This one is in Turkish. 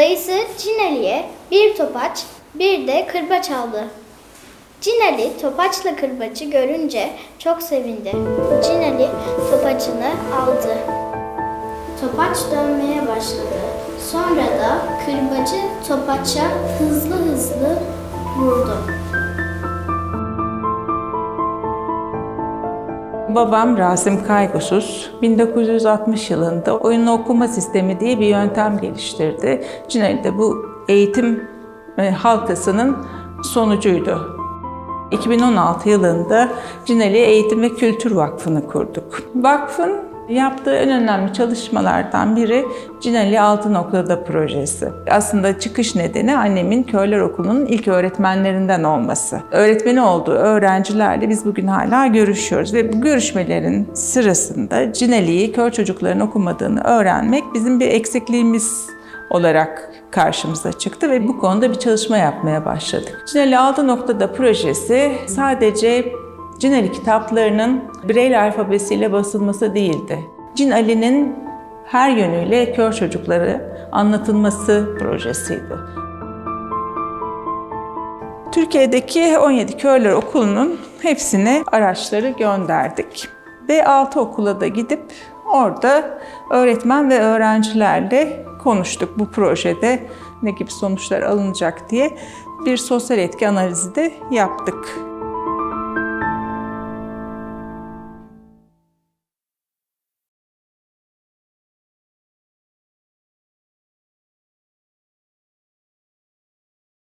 Dayısı Cinali'ye bir topaç, bir de kırbaç aldı. Cinali topaçla kırbacı görünce çok sevindi. Cinali topaçını aldı. Topaç dönmeye başladı. Sonra da kırbacı topaça hızlı hızlı vurdu. Babam Rasim Kaygusuz 1960 yılında oyun okuma sistemi diye bir yöntem geliştirdi. Cinali de bu eğitim e, halkasının sonucuydu. 2016 yılında Cinali Eğitim ve Kültür Vakfı'nı kurduk. Vakfın yaptığı en önemli çalışmalardan biri Cinali Altın Okulada projesi. Aslında çıkış nedeni annemin Körler Okulu'nun ilk öğretmenlerinden olması. Öğretmeni olduğu öğrencilerle biz bugün hala görüşüyoruz ve bu görüşmelerin sırasında Cinali'yi kör çocukların okumadığını öğrenmek bizim bir eksikliğimiz olarak karşımıza çıktı ve bu konuda bir çalışma yapmaya başladık. Cinali Altı Noktada projesi sadece Cinali kitaplarının Braille alfabesiyle basılması değildi. Cinali'nin her yönüyle kör çocukları anlatılması projesiydi. Türkiye'deki 17 körler okulunun hepsine araçları gönderdik. Ve 6 okula da gidip orada öğretmen ve öğrencilerle konuştuk bu projede ne gibi sonuçlar alınacak diye bir sosyal etki analizi de yaptık.